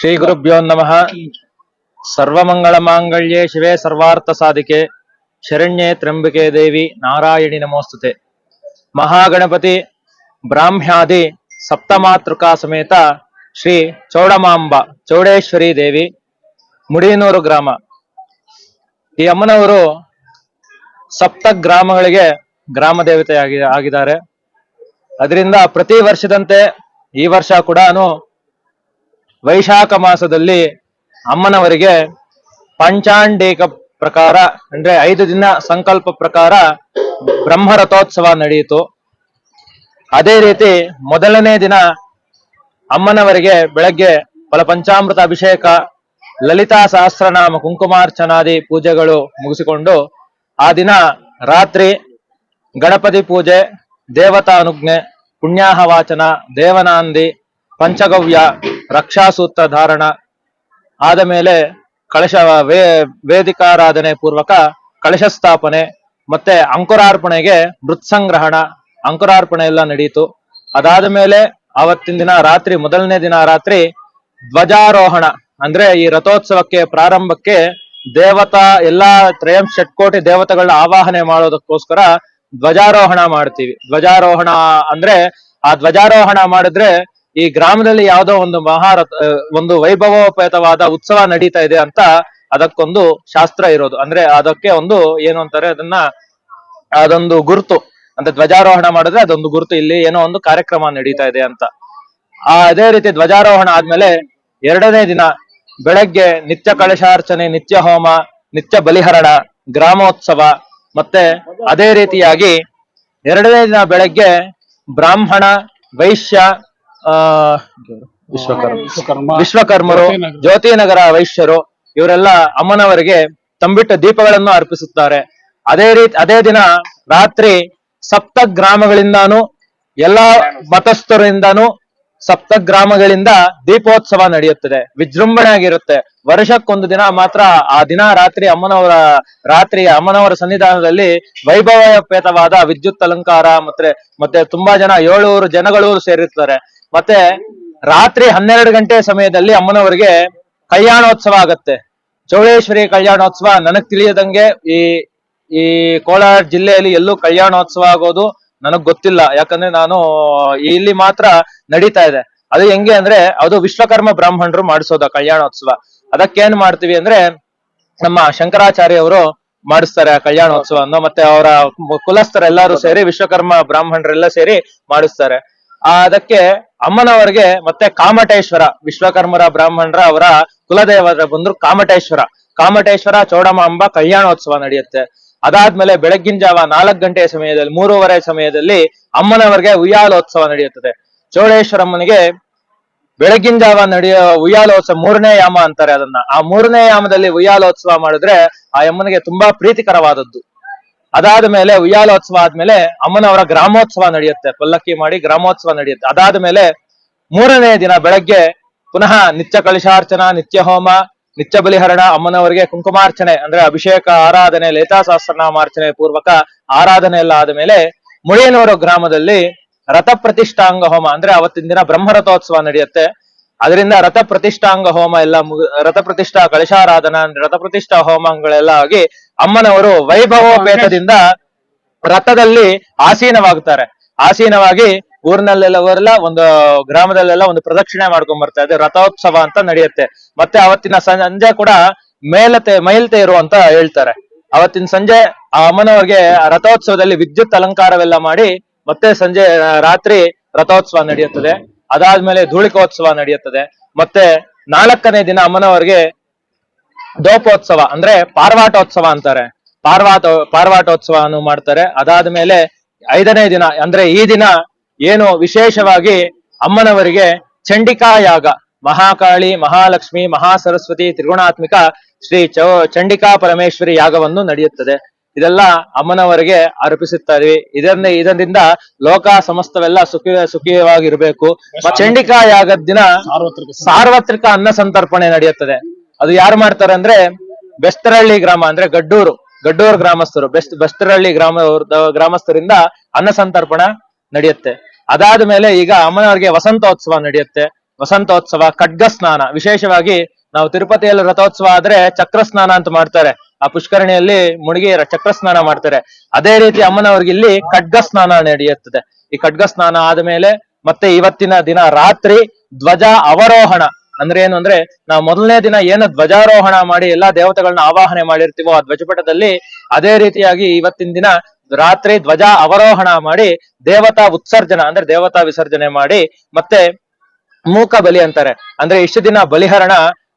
ಶ್ರೀ ಗುರುಭ್ಯೋ ನಮಃ. ಸರ್ವಮಂಗಳ ಮಾಂಗಲ್ಯೇ ಶಿವೇ ಸರ್ವಾರ್ಥ ಸಾಧಿಕೆ ಶರಣ್ಯೇ ತ್ರಂಬಿಕೆ ದೇವಿ ನಾರಾಯಣಿ ನಮೋಸ್ತುತೆ. ಮಹಾಗಣಪತಿ ಬ್ರಾಹ್ಮ್ಯಾದಿ ಸಪ್ತಮಾತೃಕಾ ಸಮೇತ ಶ್ರೀ ಚೌಡಮಾಂಬ ಚೌಡೇಶ್ವರಿ ದೇವಿ ಮುಡಿನೂರು ಗ್ರಾಮ. ಈ ಅಮ್ಮನವರು ಸಪ್ತ ಗ್ರಾಮಗಳಿಗೆ ಗ್ರಾಮ ದೇವತೆ ಆಗಿ ಆಗಿದ್ದಾರೆ. ಅದರಿಂದ ಪ್ರತಿ ವರ್ಷದಂತೆ ಈ ವರ್ಷ ಕೂಡ ವೈಶಾಖ ಮಾಸದಲ್ಲಿ ಅಮ್ಮನವರಿಗೆ ಪಂಚಾಂಡೇಕ ಪ್ರಕಾರ, ಅಂದ್ರೆ ಐದು ದಿನ ಸಂಕಲ್ಪ ಪ್ರಕಾರ ಬ್ರಹ್ಮರಥೋತ್ಸವ ನಡೆಯಿತು. ಅದೇ ರೀತಿ ಮೊದಲನೇ ದಿನ ಅಮ್ಮನವರಿಗೆ ಬೆಳಗ್ಗೆ ಫಲ ಪಂಚಾಮೃತ ಅಭಿಷೇಕ, ಲಲಿತಾ ಸಹಸ್ರನಾಮ ಕುಂಕುಮಾರ್ಚನಾದಿ ಪೂಜೆಗಳು ಮುಗಿಸಿಕೊಂಡು ಆ ದಿನ ರಾತ್ರಿ ಗಣಪತಿ ಪೂಜೆ ದೇವತಾ ಅನುಜ್ಞೆ ಪುಣ್ಯಾಹ ವಾಚನ ದೇವನಾಂದಿ, ಪಂಚಗವ್ಯ ರಕ್ಷಾಸೂತ್ರ ಧಾರಣ ಆದ ಮೇಲೆ ಕಳಶ ವೇ, ವೇದಿಕಾರಾಧನೆ ಪೂರ್ವಕ ಕಳಶ ಸ್ಥಾಪನೆ ಮತ್ತೆ ಅಂಕುರಾರ್ಪಣೆಗೆ ಮೃತ್ಸಂಗ್ರಹಣ ಅಂಕುರಾರ್ಪಣೆ ಎಲ್ಲ ನಡೆಯಿತು ಅದಾದ ಮೇಲೆ ಅವತ್ತಿನ ದಿನ ರಾತ್ರಿ, ಮೊದಲನೇ ದಿನ ರಾತ್ರಿ ಧ್ವಜಾರೋಹಣ, ಅಂದ್ರೆ ಈ ರಥೋತ್ಸವಕ್ಕೆ ಪ್ರಾರಂಭಕ್ಕೆ ದೇವತಾ, ಎಲ್ಲಾ ತ್ರಯಂ ಷಟ್ಕೋಟಿ ದೇವತೆಗಳನ್ನ ಆವಾಹನೆ ಮಾಡೋದಕ್ಕೋಸ್ಕರ ಧ್ವಜಾರೋಹಣ ಮಾಡ್ತೀವಿ. ಧ್ವಜಾರೋಹಣ ಅಂದ್ರೆ ಆ ಧ್ವಜಾರೋಹಣ ಮಾಡಿದ್ರೆ ಈ ಗ್ರಾಮದಲ್ಲಿ ಯಾವ್ದೋ ಒಂದು ಮಹಾರಥ ಒಂದು ವೈಭವೋಪೇತವಾದ ಉತ್ಸವ ನಡೀತಾ ಇದೆ ಅಂತ ಅದಕ್ಕೊಂದು ಶಾಸ್ತ್ರ ಇರೋದು. ಅಂದ್ರೆ ಅದಕ್ಕೆ ಒಂದು ಏನು ಅಂತಾರೆ, ಅದನ್ನ ಅದೊಂದು ಗುರುತು. ಅಂದ್ರೆ ಧ್ವಜಾರೋಹಣ ಮಾಡಿದ್ರೆ ಅದೊಂದು ಗುರುತು, ಇಲ್ಲಿ ಏನೋ ಒಂದು ಕಾರ್ಯಕ್ರಮ ನಡೀತಾ ಇದೆ ಅಂತ. ಆ, ಅದೇ ರೀತಿ ಧ್ವಜಾರೋಹಣ ಆದ್ಮೇಲೆ ಎರಡನೇ ದಿನ ಬೆಳಗ್ಗೆ ನಿತ್ಯ ಕಳಶಾರ್ಚನೆ ನಿತ್ಯ ಹೋಮ, ನಿತ್ಯ ಬಲಿಹರಣ, ಗ್ರಾಮೋತ್ಸವ, ಮತ್ತೆ ಅದೇ ರೀತಿಯಾಗಿ ಎರಡನೇ ದಿನ ಬೆಳಗ್ಗೆ ಬ್ರಾಹ್ಮಣ, ವೈಶ್ಯ ಆ ವಿಶ್ವಕರ್ಮ. ವಿಶ್ವಕರ್ಮರು ಜ್ಯೋತಿನಗರ. ವೈಶ್ಯರು ಇವರೆಲ್ಲ ಅಮ್ಮನವರಿಗೆ ತಂಬಿಟ್ಟ ದೀಪಗಳನ್ನು ಅರ್ಪಿಸುತ್ತಾರೆ. ಅದೇ ರೀತಿ ಅದೇ ದಿನ ರಾತ್ರಿ ಸಪ್ತ ಗ್ರಾಮಗಳಿಂದಾನು ಎಲ್ಲಾ ಮತಸ್ಥರಿಂದಾನು ಸಪ್ತ ಗ್ರಾಮಗಳಿಂದ ದೀಪೋತ್ಸವ ನಡೆಯುತ್ತದೆ. ವಿಜೃಂಭಣೆ ಆಗಿರುತ್ತೆ ವರ್ಷಕ್ಕೊಂದು ದಿನ ಮಾತ್ರ ಆ ದಿನ ರಾತ್ರಿ ಅಮ್ಮನವರ ರಾತ್ರಿ ಅಮ್ಮನವರ ಸನ್ನಿಧಾನದಲ್ಲಿ ವೈಭವಪೇತವಾದ ವಿದ್ಯುತ್ ಅಲಂಕಾರ ಮತ್ತೆ ಮತ್ತೆ ತುಂಬಾ ಜನ ಏಳೂರು ಜನಗಳು ಸೇರಿರ್ತಾರೆ. ಮತ್ತೆ ರಾತ್ರಿ ಹನ್ನೆರಡು ಗಂಟೆ ಸಮಯದಲ್ಲಿ ಅಮ್ಮನವರಿಗೆ ಕಲ್ಯಾಣೋತ್ಸವ ಆಗತ್ತೆ. ಚೌಳೇಶ್ವರಿ ಕಲ್ಯಾಣೋತ್ಸವ ನನಗ್ ತಿಳಿಯದಂಗೆ ಈ ಈ ಕೋಲಾರ ಜಿಲ್ಲೆಯಲ್ಲಿ ಎಲ್ಲೂ ಕಲ್ಯಾಣೋತ್ಸವ ಆಗೋದು ನನಗ್ ಗೊತ್ತಿಲ್ಲ. ಯಾಕಂದ್ರೆ ನಾನು ಇಲ್ಲಿ ಮಾತ್ರ ನಡೀತಾ ಇದೆ. ಅದು ಹೆಂಗೆ ಅಂದ್ರೆ ಅದು ವಿಶ್ವಕರ್ಮ ಬ್ರಾಹ್ಮಣರು ಮಾಡಿಸೋದ ಕಲ್ಯಾಣೋತ್ಸವ. ಅದಕ್ಕೇನ್ ಮಾಡ್ತೀವಿ ಅಂದ್ರೆ ನಮ್ಮ ಶಂಕರಾಚಾರ್ಯ ಅವರು ಮಾಡಿಸ್ತಾರೆ ಆ ಕಲ್ಯಾಣೋತ್ಸವ ಕಲ್ಯಾಣೋತ್ಸವವನ್ನು, ಮತ್ತೆ ಅವರ ಕುಲಸ್ಥರೆಲ್ಲರೂ ಸೇರಿ ವಿಶ್ವಕರ್ಮ ಬ್ರಾಹ್ಮಣರೆಲ್ಲ ಸೇರಿ ಮಾಡಿಸ್ತಾರೆ. ಅದಕ್ಕೆ ಅಮ್ಮನವರಿಗೆ ಮತ್ತೆ ಕಾಮಟೇಶ್ವರ, ವಿಶ್ವಕರ್ಮರ, ಬ್ರಾಹ್ಮಣರ ಅವರ ಕುಲದೇವರ ಬಂದ್ರು ಕಾಮಟೇಶ್ವರ. ಕಾಮಟೇಶ್ವರ ಚೌಡಮಾಂಬ ಕಲ್ಯಾಣೋತ್ಸವ ನಡೆಯುತ್ತೆ. ಅದಾದ್ಮೇಲೆ ಬೆಳಗ್ಗಿನ ಜಾವ ನಾಲ್ಕು ಗಂಟೆಯ ಸಮಯದಲ್ಲಿ, ಮೂರುವರೆ ಸಮಯದಲ್ಲಿ ಅಮ್ಮನವರಿಗೆ ಉಯ್ಯಾಲೋತ್ಸವ ನಡೆಯುತ್ತದೆ. ಚೌಡೇಶ್ವರಮ್ಮನಿಗೆ ಬೆಳಗಿನ ಜಾವ ನಡೆಯೋ ಉಯ್ಯಾಲೋತ್ಸವ ಮೂರನೇ ಯಾಮ ಅಂತಾರೆ ಅದನ್ನ. ಆ ಮೂರನೇ ಯಾಮದಲ್ಲಿ ಉಯ್ಯಾಲೋತ್ಸವ ಮಾಡಿದ್ರೆ ಆ ಅಮ್ಮನಿಗೆ ತುಂಬಾ ಪ್ರೀತಿಕರವಾದದ್ದು. ಅದಾದ ಮೇಲೆ ಉಯ್ಯಾಲೋತ್ಸವ ಆದ್ಮೇಲೆ ಅಮ್ಮನವರ ಗ್ರಾಮೋತ್ಸವ ನಡೆಯುತ್ತೆ. ಪಲ್ಲಕ್ಕಿ ಮಾಡಿ ಗ್ರಾಮೋತ್ಸವ ನಡೆಯುತ್ತೆ. ಅದಾದ ಮೇಲೆ ಮೂರನೇ ದಿನ ಬೆಳಗ್ಗೆ ಪುನಃ ನಿತ್ಯ ಕಳಶಾರ್ಚನ ನಿತ್ಯ ಹೋಮ, ನಿತ್ಯ ಬಲಿಹರಣ, ಅಮ್ಮನವರಿಗೆ ಕುಂಕುಮಾರ್ಚನೆ, ಅಂದ್ರೆ ಅಭಿಷೇಕ, ಆರಾಧನೆ ಲೇತಾ ಸಹಸ್ರನಾಮಾರ್ಚನೆ ಪೂರ್ವಕ ಆರಾಧನೆ ಎಲ್ಲ ಆದ್ಮೇಲೆ ಮುಳಿಯನೂರು ಗ್ರಾಮದಲ್ಲಿ ರಥ ಪ್ರತಿಷ್ಠಾಂಗ ಹೋಮ, ಅಂದ್ರೆ ಅವತ್ತಿನ ದಿನ ಬ್ರಹ್ಮರಥೋತ್ಸವ ನಡೆಯುತ್ತೆ. ಅದರಿಂದ ರಥ ಪ್ರತಿಷ್ಠಾಂಗ ಹೋಮ ಎಲ್ಲ ರಥ ಪ್ರತಿಷ್ಠಾ ಕಳಶಾರಾಧನಾ ರಥ ಪ್ರತಿಷ್ಠಾ ಹೋಮಗಳೆಲ್ಲ ಆಗಿ ಅಮ್ಮನವರು ವೈಭವೋಪೇತದಿಂದ ರಥದಲ್ಲಿ ಆಸೀನವಾಗುತ್ತಾರೆ. ಆಸೀನವಾಗಿ ಊರಿನಲ್ಲೆಲ್ಲವರೆಲ್ಲ ಒಂದು ಗ್ರಾಮದಲ್ಲೆಲ್ಲ ಒಂದು ಪ್ರದಕ್ಷಿಣೆ ಮಾಡ್ಕೊಂಡ್ ಬರ್ತಾ ಇದೆ. ರಥೋತ್ಸವ ಅಂತ ನಡೆಯುತ್ತೆ. ಮತ್ತೆ ಅವತ್ತಿನ ಸಂಜೆ ಕೂಡ ಮೇಲತೆ ಮೈಲ್ತೇರು ಅಂತ ಹೇಳ್ತಾರೆ. ಅವತ್ತಿನ ಸಂಜೆ ಆ ಅಮ್ಮನವರಿಗೆ ರಥೋತ್ಸವದಲ್ಲಿ ವಿದ್ಯುತ್ ಅಲಂಕಾರವೆಲ್ಲ ಮಾಡಿ ಮತ್ತೆ ಸಂಜೆ ರಾತ್ರಿ ರಥೋತ್ಸವ ನಡೆಯುತ್ತದೆ. ಅದಾದ್ಮೇಲೆ ಧೂಳಿಕೋತ್ಸವ ನಡೆಯುತ್ತದೆ. ಮತ್ತೆ ನಾಲ್ಕನೇ ದಿನ ಅಮ್ಮನವರಿಗೆ ದೋಪೋತ್ಸವ ಅಂದ್ರೆ ಪಾರ್ವಾಟೋತ್ಸವ ಅಂತಾರೆ. ಪಾರ್ವಾಟ ಪಾರ್ವಾಟೋತ್ಸವವನ್ನು ಮಾಡ್ತಾರೆ. ಅದಾದ್ಮೇಲೆ ಐದನೇ ದಿನ ಅಂದ್ರೆ ಈ ದಿನ ಏನು ವಿಶೇಷವಾಗಿ ಅಮ್ಮನವರಿಗೆ ಚಂಡಿಕಾ ಯಾಗ ಮಹಾಕಾಳಿ ಮಹಾಲಕ್ಷ್ಮಿ ಮಹಾಸರಸ್ವತಿ ತ್ರಿಗುಣಾತ್ಮಿಕ ಶ್ರೀ ಚೌ ಚಂಡಿಕಾ ಪರಮೇಶ್ವರಿ ಯಾಗವನ್ನು ನಡೆಯುತ್ತದೆ. ಇದೆಲ್ಲ ಅಮ್ಮನವರಿಗೆ ಅರ್ಪಿಸುತ್ತಾರೆ. ಇದರಿಂದ ಇದರಿಂದ ಲೋಕ ಸಮಸ್ತವೆಲ್ಲ ಸುಖಿ ಸುಖಿಯವಾಗಿರ್ಬೇಕು. ಚಂಡಿಕಾ ಯಾಗದ ದಿನ ಸಾರ್ವತ್ರಿಕ ಅನ್ನ ಸಂತರ್ಪಣೆ ನಡೆಯುತ್ತದೆ. ಅದು ಯಾರು ಮಾಡ್ತಾರೆ ಅಂದ್ರೆ ಬೆಸ್ತರಹಳ್ಳಿ ಗ್ರಾಮ ಅಂದ್ರೆ ಗಡ್ಡೂರು ಗಡ್ಡೂರು ಗ್ರಾಮಸ್ಥರು ಬೆಸ್ಟ್ ಬೆಸ್ತರಹಳ್ಳಿ ಗ್ರಾಮ ಗ್ರಾಮಸ್ಥರಿಂದ ಅನ್ನ ಸಂತರ್ಪಣ ನಡೆಯುತ್ತೆ. ಅದಾದ ಮೇಲೆ ಈಗ ಅಮ್ಮನವರಿಗೆ ವಸಂತೋತ್ಸವ ನಡೆಯುತ್ತೆ. ವಸಂತೋತ್ಸವ, ಖಡ್ಗ ಸ್ನಾನ. ವಿಶೇಷವಾಗಿ ನಾವು ತಿರುಪತಿಯಲ್ಲಿ ರಥೋತ್ಸವ ಆದ್ರೆ ಚಕ್ರ ಸ್ನಾನ ಅಂತ ಮಾಡ್ತಾರೆ. ಆ ಪುಷ್ಕರಣಿಯಲ್ಲಿ ಮುಳುಗಿ ಚಕ್ರ ಸ್ನಾನ ಮಾಡ್ತಾರೆ. ಅದೇ ರೀತಿ ಅಮ್ಮನವ್ರಿಗೆ ಇಲ್ಲಿ ಖಡ್ಗ ಸ್ನಾನ ನಡೆಯುತ್ತದೆ. ಈ ಖಡ್ಗ ಸ್ನಾನ ಆದ್ಮೇಲೆ ಮತ್ತೆ ಇವತ್ತಿನ ದಿನ ರಾತ್ರಿ ಧ್ವಜ ಅವರೋಹಣ. ಅಂದ್ರೆ ಏನು ಅಂದ್ರೆ ನಾವು ಮೊದಲನೇ ದಿನ ಏನು ಧ್ವಜಾರೋಹಣ ಮಾಡಿ ಎಲ್ಲಾ ದೇವತೆಗಳನ್ನ ಆವಾಹನೆ ಮಾಡಿರ್ತೀವೋ ಆ ಧ್ವಜಪಟದಲ್ಲಿ ಅದೇ ರೀತಿಯಾಗಿ ಇವತ್ತಿನ ದಿನ ರಾತ್ರಿ ಧ್ವಜ ಅವರೋಹಣ ಮಾಡಿ ದೇವತಾ ಉತ್ಸರ್ಜನ ಅಂದ್ರೆ ದೇವತಾ ವಿಸರ್ಜನೆ ಮಾಡಿ ಮತ್ತೆ ಮೂಕ ಬಲಿ ಅಂತಾರೆ. ಅಂದ್ರೆ ಇಷ್ಟು ದಿನ ಬಲಿಹರಣ,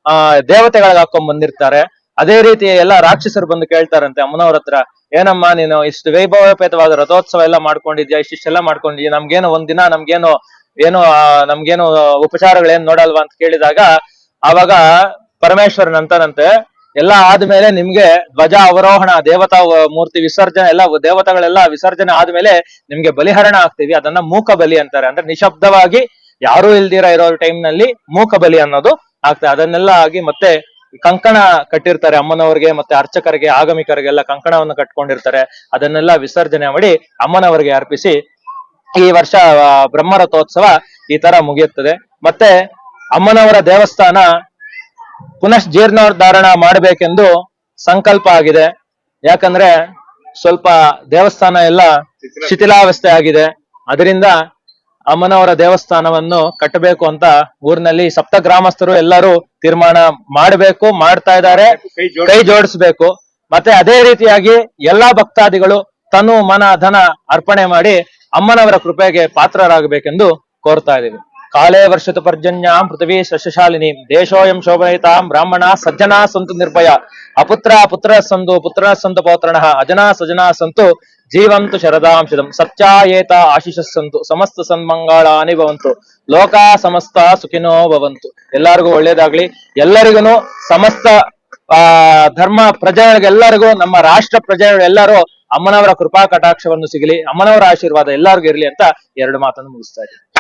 ಆ, ದೇವತೆಗಳಿಗೆ ಹಾಕೊಂಡ್ ಬಂದಿರ್ತಾರೆ. ಅದೇ ರೀತಿ ಎಲ್ಲಾ ರಾಕ್ಷಸರು ಬಂದು ಕೇಳ್ತಾರಂತೆ, ಅಮ್ಮನವ್ರ ಹತ್ರ, ಏನಮ್ಮ ನೀನು ಇಷ್ಟು ವೈಭವೋಪೇತವಾದ ರಥೋತ್ಸವ ಎಲ್ಲ ಮಾಡ್ಕೊಂಡಿದ್ಯಾ, ಇಷ್ಟಿಷ್ಟೆಲ್ಲ ಮಾಡ್ಕೊಂಡಿದ್ಯಾ, ನಮ್ಗೇನು ಒಂದಿನ, ನಮ್ಗೇನು ಏನು ನಮ್ಗೇನು ಉಪಚಾರಗಳೇನ್ ನೋಡಲ್ವಾ ಅಂತ ಕೇಳಿದಾಗ ಅವಾಗ ಪರಮೇಶ್ವರನ್ ಅಂತಾನಂತೆ ಎಲ್ಲ ಆದ್ಮೇಲೆ ನಿಮ್ಗೆ ಧ್ವಜ ಅವರೋಹಣ, ದೇವತಾ ಮೂರ್ತಿ ವಿಸರ್ಜನೆ ಎಲ್ಲ, ದೇವತೆಗಳೆಲ್ಲ ವಿಸರ್ಜನೆ ಆದ್ಮೇಲೆ ನಿಮ್ಗೆ ಬಲಿಹರಣ ಆಗ್ತೀವಿ. ಅದನ್ನ ಮೂಕ ಬಲಿ ಅಂತಾರೆ. ಅಂದ್ರೆ ನಿಶಬ್ದವಾಗಿ ಯಾರು ಇಲ್ದಿರ ಇರೋ ಟೈಮ್ನಲ್ಲಿ ಮೂಕ ಬಲಿ ಅನ್ನೋದು ಆಗ್ತದೆ. ಅದನ್ನೆಲ್ಲ ಆಗಿ ಮತ್ತೆ ಕಂಕಣ ಕಟ್ಟಿರ್ತಾರೆ. ಅಮ್ಮನವರಿಗೆ ಮತ್ತೆ ಅರ್ಚಕರಿಗೆ, ಆಗಮಿಕರಿಗೆಲ್ಲ ಕಂಕಣವನ್ನು ಕಟ್ಕೊಂಡಿರ್ತಾರೆ. ಅದನ್ನೆಲ್ಲ ವಿಸರ್ಜನೆ ಮಾಡಿ ಅಮ್ಮನವರಿಗೆ ಅರ್ಪಿಸಿ ಈ ವರ್ಷ ಬ್ರಹ್ಮರಥೋತ್ಸವ ಈ ತರ ಮುಗಿಯುತ್ತದೆ. ಮತ್ತೆ ಅಮ್ಮನವರ ದೇವಸ್ಥಾನ ಪುನಃ ಜೀರ್ಣೋದ್ಧಾರಣ ಮಾಡಬೇಕೆಂದು ಸಂಕಲ್ಪ ಆಗಿದೆ. ಯಾಕಂದ್ರೆ ಸ್ವಲ್ಪ ದೇವಸ್ಥಾನ ಎಲ್ಲ ಶಿಥಿಲಾವಸ್ಥೆ. ಆಗಿದೆ. ಅದರಿಂದ ಅಮ್ಮನವರ ದೇವಸ್ಥಾನವನ್ನು ಕಟ್ಟಬೇಕು ಅಂತ ಊರಿನಲ್ಲಿ ಸಪ್ತ ಗ್ರಾಮಸ್ಥರು ಎಲ್ಲರೂ ತೀರ್ಮಾನ ಮಾಡಬೇಕು ಮಾಡ್ತಾ ಇದ್ದಾರೆ. ಕೈ ಜೋಡಿಸ್ಬೇಕು. ಮತ್ತೆ ಅದೇ ರೀತಿಯಾಗಿ ಎಲ್ಲಾ ಭಕ್ತಾದಿಗಳು ತನು ಮನ ಧನ ಅರ್ಪಣೆ ಮಾಡಿ ಅಮ್ಮನವರ ಕೃಪೆಗೆ ಪಾತ್ರರಾಗಬೇಕೆಂದು ಕೋರ್ತಾ ಇದ್ದೀವಿ. ಕಾಲೇ ವರ್ಷತು ಪರ್ಜನ್ಯಾಂ ಪೃಥ್ವಿ ಸಸ್ಯಶಾಲಿನಿ. ದೇಶೋಯಂ ಶೋಭಯಿತಾಂ ಬ್ರಾಹ್ಮಣ ಸಜ್ಜನಾ ಸಂತು ನಿರ್ಭಯ. ಅಪುತ್ರ ಪುತ್ರ ಸಂತು ಪುತ್ರ ಸಂತು ಪೌತ್ರಣ ಅಜನಾ ಸಜನಾ ಸಂತು ಜೀವಂತು ಶರದಾಂಶದಂ ಸತ್ಯಾಯೇತ ಆಶಿಷ ಸಂತು. ಸಮಸ್ತ ಸನ್ಮಂಗಳಾನಿ ಭವಂತು. ಲೋಕ ಸಮಸ್ತ ಸುಖಿನೋ ಭವಂತು. ಎಲ್ಲರಿಗೂ ಒಳ್ಳೇದಾಗ್ಲಿ. ಎಲ್ಲರಿಗೂ ಸಮಸ್ತ, ಆ, ಧರ್ಮ ಪ್ರಜೆಗಳಿಗೆಲ್ಲರಿಗೂ, ನಮ್ಮ ರಾಷ್ಟ್ರ ಪ್ರಜೆಗಳೆಲ್ಲರೂ ಅಮ್ಮನವರ ಕೃಪಾ ಕಟಾಕ್ಷವನ್ನು ಸಿಗಲಿ ಅಮ್ಮನವರ ಆಶೀರ್ವಾದ ಎಲ್ಲರಿಗೂ ಇರಲಿ ಅಂತ ಎರಡು ಮಾತನ್ನು ಮುಗಿಸ್ತಾ ಇದ್ದೀನಿ.